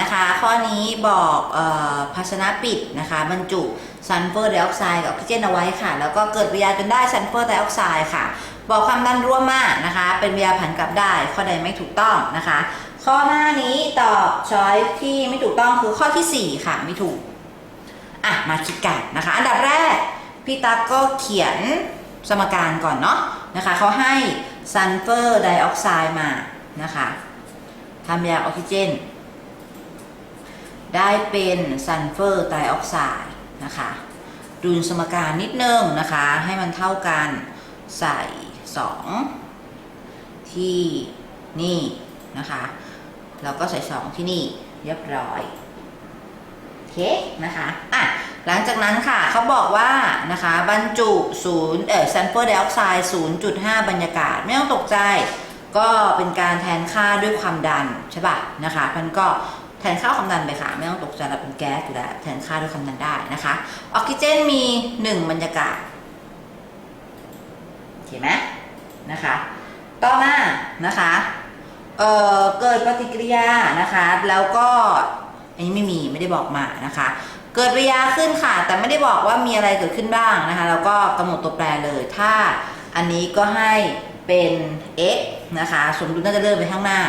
นะคะ ข้อนี้บอกออภาชนะปิดนะคะบรรจุซัลเฟอร์ไดออกไซด์กับออกซิเจนเอาไว้ค่ะ แล้วก็เกิดปฏิกิริยาจนได้ซัลเฟอร์ไดออกไซด์ค่ะ บอกความดันร่วมมากนะคะ เป็นปฏิกิริยาผันกลับได้ ข้อใดไม่ถูกต้องนะคะ ข้อหน้านี้ตอบช้อยที่ไม่ถูกต้องคือข้อทีสี่4 ค่ะไม่ถูกอะมาคิดกันนะคะ อันดับแรกพี่ตั๊กก็เขียนสมการก่อนเนาะนะคะเขาให้ซัลเฟอร์ไดออกไซด์มานะคะทำยาออกซิเจน ได้เป็นซัลเฟอร์ไดออกไซด์นะคะดูสมการนิดนึงนะคะ ให้มันเท่ากันใส่ 2 ที่นี่นะคะแล้วก็ใส่ 2 ที่นี่เรียบร้อยโอเคนะคะอะหลังจากนั้นค่ะเขาบอกว่านะคะบรรจุศูนย์เอ่อซัลเฟอร์ไดออกไซด์0.5 บรรยากาศ ไม่ต้องตกใจ ก็เป็นการแทนค่าด้วยความดันใช่ป่ะนะคะมันก็ แทนค่าความดันไปค่ะ ไม่ต้องตกใจเราเป็นแก๊สอยู่แล้วแทนค่าด้วยความดันได้นะคะออกซิเจนมี1บรรยากาศโอเคไหมนะคะ ต่อมานะคะเเกิดปฏิกิริยานะคะ แล้วก็อันนี้ไม่มีไม่ได้บอกมานะคะ เกิดปฏิกิริยาขึ้นค่ะ แต่ไม่ได้บอกว่ามีอะไรเกิดขึ้นบ้างนะคะ แล้วก็กำหนดตัวแปรเลย ถ้าอันนี้ก็ให้เป็น x นะคะ สมดุลน่าจะเลื่อนไปข้างหน้า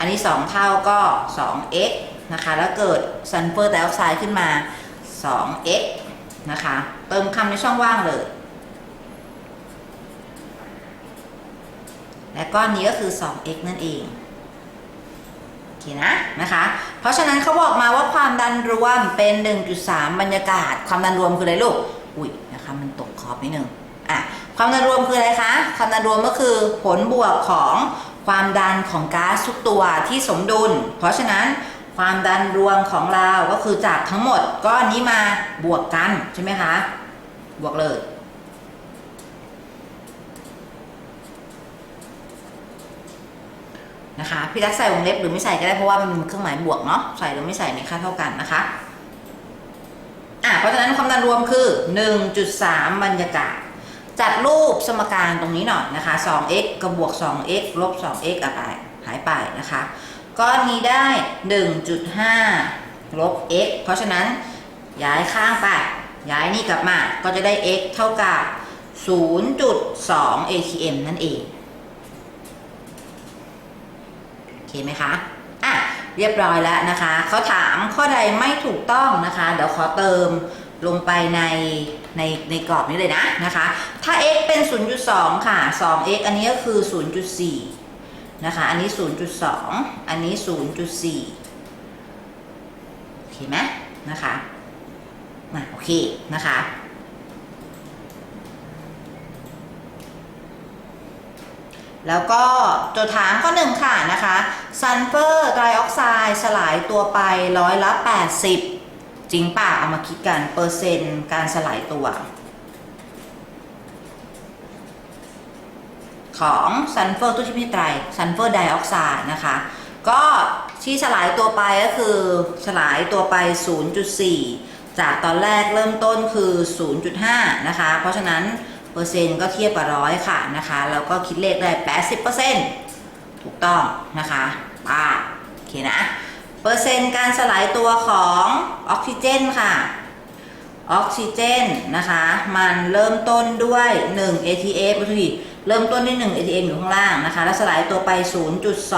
อันนี้ 2 เท่าก็ 2x นะคะ แล้วเกิดซัลเฟอร์ไดออกไซด์ขึ้นมา 2x นะคะ เติมคำในช่องว่างเลย และก้อนนี้ก็คือ 2x นั่นเองโอเคนะนะคะ เพราะฉะนั้นเขาบอกมาว่าความดันรวมเป็น 1.3 บรรยากาศ ความดันรวมคืออะไรลูก อุ้ยนะคะมันตกขอบนิดนึงอะความดันรวมคืออะไรคะ ความดันรวมก็คือผลบวกของ ความดันของก๊าซทุกตัวที่สมดุล เพราะฉะนั้นความดันรวมของเราก็คือจากทั้งหมดก้อนนี้มาบวกกันใช่ไหมคะ บวกเลยนะคะพี่รักใส่วงเล็บหรือไม่ใส่ก็ได้เพราะว่ามันเป็นเครื่องหมายบวกเนาะใส่หรือไม่ใส่ในค่าเท่ากันนะคะอะเพราะฉะนั้นความดันรวมคือ 1.3 บรรยากาศ จัดรูปสมการตรงนี้หน่อยนะคะ 2x กับบวก 2x ลบ 2x อะไร หายไปนะคะ ก้อนนี้ได้ 1.5 ลบ x เพราะฉะนั้นย้ายข้างไป ย้ายนี่กลับมา ก็จะได้ x เท่ากับ 0.2 atm นั่นเอง โอเคไหมคะ อะ เรียบร้อยแล้วนะคะ เขาถามข้อใดไม่ถูกต้องนะคะ เดี๋ยวขอเติมลงไปใน ในในกรอบนี้เลยนะนะคะ ถ้า x เป็น 0.2 ค่ะ 2x อันนี้ก็คือ 0.4 นะคะ อันนี้ 0.2 อันนี้ 0.4 โอเคไหมนะคะมาโอเค นะคะ แล้วก็โจทย์ถามข้อหนึ่งค่ะนะคะ ซัลเฟอร์ไดออกไซด์สลายตัวไปร้อยละ 80 จริงป่ะเอามาคิดกันเปอร์เซ็นต์การสลายตัว ของซัลเฟอร์ตู้ชิพิไตรซัลเฟอร์ไดออกไซด์นะคะ ก็ที่สลายตัวไปก็คือสลายตัวไป 0.4 จากตอนแรกเริ่มต้นคือ 0.5 นะคะ เพราะฉะนั้นเปอร์เซ็นต์ก็เทียบกับร้อยค่ะนะคะแล้วก็คิดเลขได้ 80%ถูกต้องนะคะป้าโอเคนะ เปอร์เซ็นต์การสลายตัวของออกซิเจนค่ะ ออกซิเจนนะคะ มันเริ่มต้นด้วย 1 ATM ก็คือเริ่มต้นด้วย 1 ATM อยู่ข้างล่างนะคะ แล้วสลายตัวไป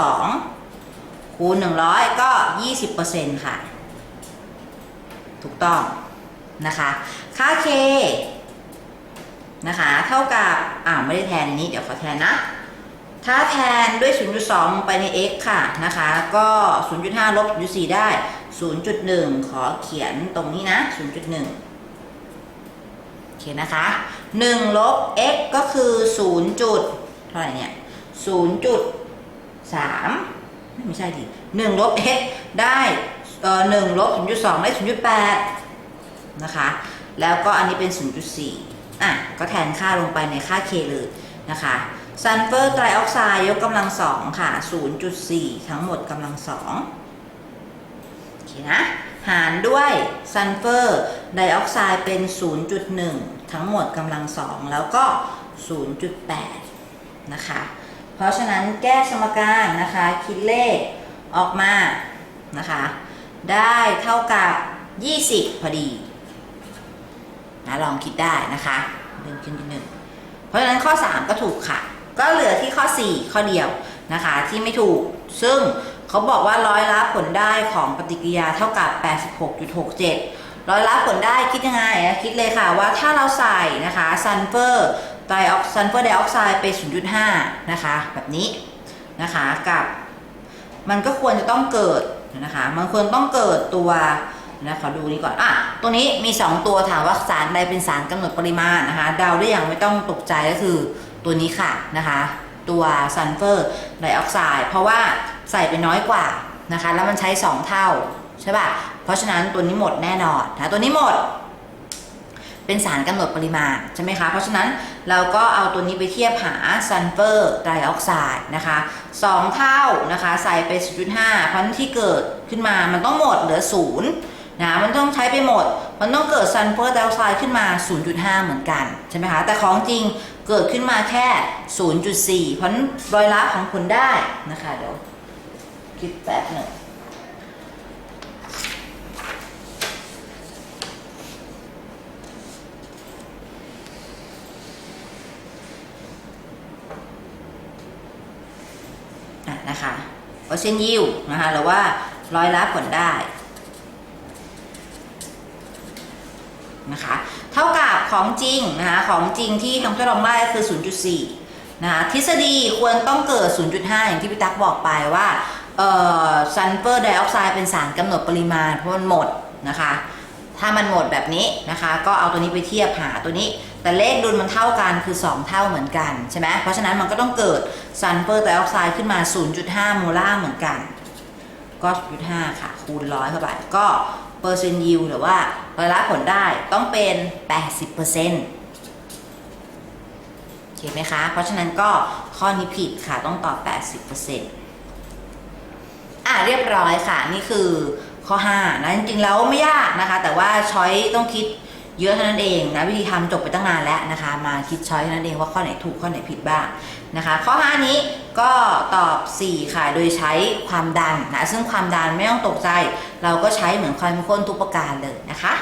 0.2 คูณ 100 ก็ 20%ค่ะ ถูกต้องนะคะ ค่า K นะคะ เท่ากับ อ่าไม่ได้แทนนนี้ เดี๋ยวขอแทนนะ ถ้าแทนด้วย 0.2 ไปใน x ค่ะนะคะ ก็ 0.5 ลบ 0.4 ได้ 0.1 ขอเขียนตรงนี้นะ 0.1 โอเคนะคะ 1 ลบ x ก็คือ 0 จุดเท่าไหร่เนี่ย 0.3 ไม่ใช่ดิ1 ลบ x ได้เอ่อ1ลบ 0.2 ได้ 0.8 นะคะ แล้วก็อันนี้เป็น 0.4 อะ ก็แทนค่าลงไปในค่า k เลยนะคะ ซัลเฟอร์ไตรออกไซด์ยกกำลังสองค่ะ 0.4 ทั้งหมดกำลังสองโอเคนะ หารด้วยซัลเฟอร์ไดออกไซด์เป็น 0.1 ทั้งหมดกำลังสองแล้วก็ 0.8 นะคะ เพราะฉะนั้นแก้สมการนะคะ คิดเลขออกมานะคะ ได้เท่ากับ 20 พอดีนะลองคิดได้นะคะเดินขึ้นที่หนึ่งเพราะฉะนั้นข้อ 3 ก็ถูกค่ะ ก็เหลือที่ข้อ 4 ข้อเดียวนะคะที่ไม่ถูก ซึ่งเขาบอกว่าร้อยละผลได้ของปฏิกิริยาเท่ากับ 86.67 ร้อยละผลได้คิดยังไงอะคิดเลยค่ะว่าถ้าเราใส่นะคะซัลเฟอร์ไดออกซัลเฟอร์ไดออกไซด์ไป 0.5 นะคะแบบนี้นะคะกับมันก็ควรจะต้องเกิดนะคะมันควรต้องเกิดตัวนะขอดูนี้ก่อนอะตัวนี้มี 2 ตัวถามว่าสารใดเป็นสารกำหนดปริมาณนะคะเดาได้อย่างไม่ต้องตกใจก็คือ ตัวนี้ค่ะนะคะตัวซัลเฟอร์ไดออกไซด์เพราะว่าใส่ไปน้อยกว่านะคะ แล้วมันใช้ 2 เท่าใช่ป่ะ เพราะฉะนั้นตัวนี้หมดแน่นอนนะตัวนี้หมด เป็นสารกำหนดปริมาณใช่ไหมคะ เพราะฉะนั้นเราก็เอาตัวนี้ไปเทียบหาซัลเฟอร์ไดออกไซด์นะคะ2เท่านะคะ ใส่ไป 0.5 เพราะฉะนั้นที่เกิดขึ้นมามันต้องหมดเหลือ0นะมันต้องใช้ไปหมด มันต้องเกิดซัลเฟอร์ไดออกไซด์ขึ้นมา 0.5 เหมือนกัน ใช่ไหมคะ แต่ของจริง เกิดขึ้นมาแค่ 0.4 เพราะฉะนั้นรอยรับของผลได้นะคะ เดี๋ยวคิดแป๊บหนึ่งอะนะคะเปอร์เซ็นต์ยิวนะคะหรือว่าร้อยละผลได้นะคะเท่ากับ ของจริงนะคะของจริงที่ทำทดลองได้คือ 0.4นะคะทฤษฎีควรต้องเกิด 0.5 อย่างที่พี่ตั๊กบอกไปว่าเออซัลเฟอร์ไดออกไซด์เป็นสารกำหนดปริมาณเพราะมันหมดนะคะถ้ามันหมดแบบนี้นะคะ ก็เอาตัวนี้ไปเทียบหาตัวนี้ แต่เลขดุลมันเท่ากันคือ 2 เท่าเหมือนกันใช่ไหมเพราะฉะนั้นมันก็ต้องเกิดซัลเฟอร์ไดออกไซด์ขึ้นมา 0.5 โมลาร์เหมือนกันก็0.5ค่ะคูณร้อยเข้าไปก็ เปอร์เซ็นต์ยิวหรือว่าร้อยละผลได้ต้องเป็น 80%โอเคไหมคะ เพราะฉะนั้นก็ข้อนี้ผิดค่ะต้องตอบ 80%อะเรียบร้อยค่ะ นี่คือข้อ 5 นะ จริงๆแล้วไม่ยากนะคะ แต่ว่าช้อยต้องคิดเยอะเท่านั้นเองนะวิธีทำจบไปตั้งนานแล้วนะคะ มาคิดช้อยเท่านั้นเองว่าข้อไหนถูกข้อไหนผิดบ้าง นะคะ ข้อ 5 นี้ก็ตอบ 4 ค่ะ โดยใช้ความดันนะ ซึ่งความดันไม่ต้องตกใจ เราก็ใช้เหมือนความเข้มข้นทุกประการเลยนะคะ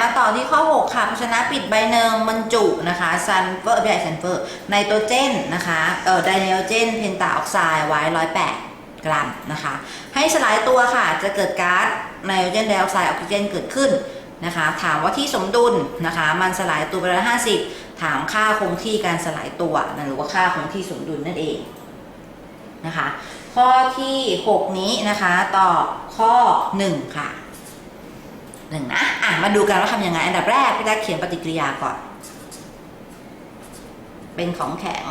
มาต่อที่ข้อ 6 ค่ะภาชนะปิดใบเนิงบรรจุนะคะซัลเฟอร์ไม่ใช่ซัลเฟอร์ไนโตรเจนนะคะเอ่อไดไนโตรเจนเพนตาออกไซด์ไว้ 108 กรัมนะคะ ให้สลายตัวค่ะจะเกิดก๊าซ ไนโตรเจนไดออกไซด์ออกซิเจนเกิดขึ้นนะคะ ถามว่าที่สมดุลนะคะ มันสลายตัวไปละ50ถามค่าคงที่การสลายตัวนะหรือว่าค่าคงที่สมดุลนั่นเองนะคะ ข้อที่ 6 นี้นะคะตอบข้อ 1 ค่ะหนึ่งนะอะมาดูกันว่าทำยังไง อันดับแรกพี่แรกเขียนปฏิกิริยาก่อน เป็นของแข็ง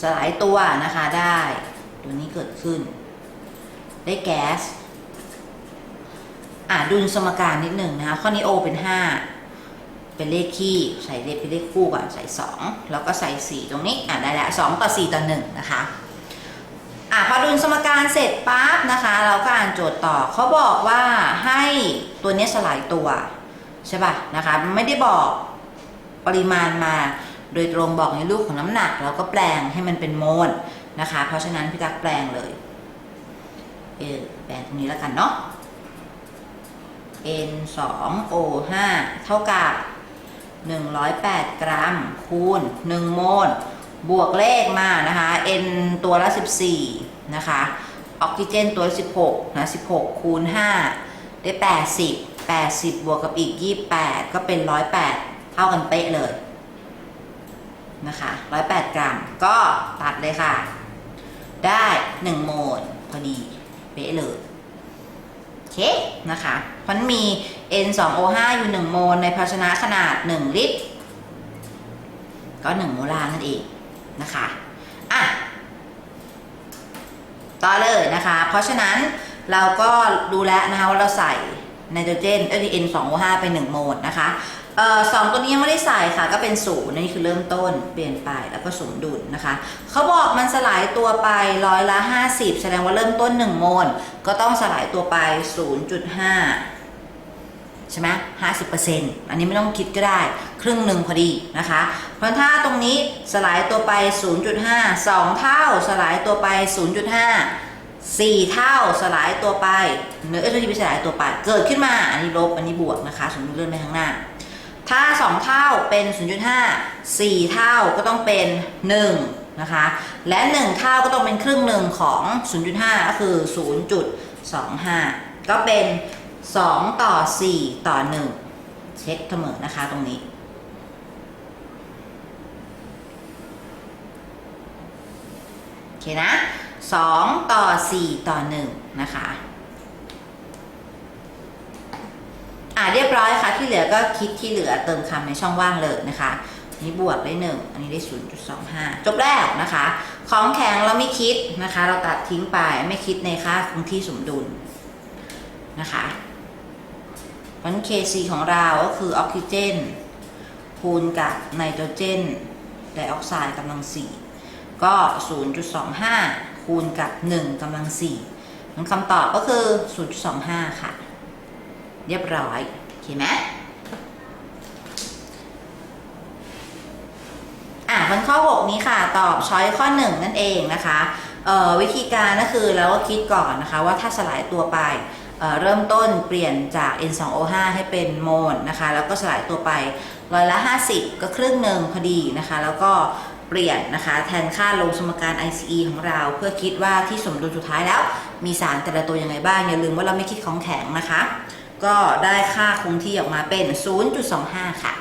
สลายตัวนะคะได้ ตัวนี้เกิดขึ้น ได้แก๊ส อะดูสมการนิดหนึ่งนะคะ ข้อนี้โอเป็น5เป็นเลขคี่ใส่เลขเป็นเลขคู่ก่อนใส่2แล้วก็ใส่4ตรงนี้อะได้แล้ว2ต่อ4ต่อ1นะคะอะพอดุลสมการเสร็จปั๊บนะคะ เราก็อ่านโจทย์ต่อเขาบอกว่าให้ตัวนี้สลายตัวใช่ป่ะนะคะไม่ได้บอกปริมาณมาโดยตรงบอกในรูปของน้ำหนัก เราก็แปลงให้มันเป็นโมลนะคะ เพราะฉะนั้นพี่ตักแปลงเลยเออแปลงตรงนี้แล้วกันเนาะ n 2 o 5 เท่ากับ 108 กรัม คูณ 1 โมล บวกเลขมานะคะ n ตัวละ 14 นะคะ ออกซิเจนตัวละ16 นะ 16 คูณ 5 ได้ 80 80 บวกกับอีก 28 ก็เป็น 108 เท่ากันเป๊ะเลยนะคะ108 กรัม ก็ตัดเลยค่ะ ได้ 1 โมลพอดี เป๊ะเลย เคนะคะพันมี n 2 o 5 อยู่ 1 โมลในภาชนะขนาด 1 ลิตร ก็ 1 โมลาร์นั่นเองนะคะอะต่อเลยนะคะ เพราะฉะนั้นเราก็ดูแลนะคะว่าเราใส่ไนโตรเจนเอ้ย N 2 O 5 ไป 1 โมลนะคะ เอ่อสองตัวนี้ยังไม่ได้ใส่ค่ะก็เป็นศูนย์นี่คือเริ่มต้นเปลี่ยนไปแล้วก็สมดุลนะคะเขาบอกมันสลายตัวไปร้อยละ 50 แสดงว่าเริ่มต้น 1 โมลก็ต้องสลายตัวไป 0.5 ใช่ไหมห้าสิบเปอร์เซ็นต์อันนี้ไม่ต้องคิดก็ได้ ครึ่งหนึ่งพอดีนะคะ เพราะถ้าตรงนี้สลายตัวไป 0.5 2 เท่าสลายตัวไป 0.5 4เท่าสลายตัวไปเนื้อเอสทีไปสลายตัวไป เกิดขึ้นมา อันนี้ลบ อันนี้บวกนะคะสมมติเลื่อนไปข้างหน้า ถ้า 2 เท่าเป็น 0.5 4 เท่าก็ต้องเป็น 1 นะคะ และ 1 เท่าก็ต้องเป็นครึ่งหนึ่งของ 0.5 ก็คือ 0.25 ก็เป็น 2 ต่อ 4 ต่อ 1 เช็คเสมอนะคะตรงนี้ โอเคนะ 2 ต่อ 4 ต่อ 1 นะคะ อ่าเรียบร้อยค่ะ ที่เหลือก็คิดที่เหลือเติมคำในช่องว่างเลยนะคะนนี้บวกได้1อันนี้ได้ 0.25 จบแล้วนะคะ ของแข็งเราไม่คิดนะคะ เราตัดทิ้งไปไม่คิดในค่าคงที่สมดุลนะคะวัน Kc ของเราก็คือออกซิเจนคูณกับไนโตรเจนไดออกไซด์กำลัง4ก็ 0.25 คูณกับ 1กำลัง4มันคำตอบก็คือ 0.25 ค่ะ เรียบร้อยโอเคไหมอะมันข้อ 6 นี้ค่ะ ตอบช้อยข้อ 1 นั่นเองนะคะเอ่อวิธีการก็คือเราก็คิดก่อนนะคะว่าถ้าสลายตัวไปเเริ่มต้นเปลี่ยนจาก N2O5 ให้เป็นโมลนะคะ แล้วก็สลายตัวไปร้อยละ 50 ก็ครึ่งหนึ่งพอดีนะคะ แล้วก็เปลี่ยนนะคะแทนค่าลงสมการ ICE ของเรา เพื่อคิดว่าที่สมดุลสุดท้ายแล้ว มีสารแต่ละตัวยังไงบ้าง อย่าลืมว่าเราไม่คิดของแข็งนะคะ ก็ได้ค่าคงที่ออกมาเป็น 0.25 ค่ะ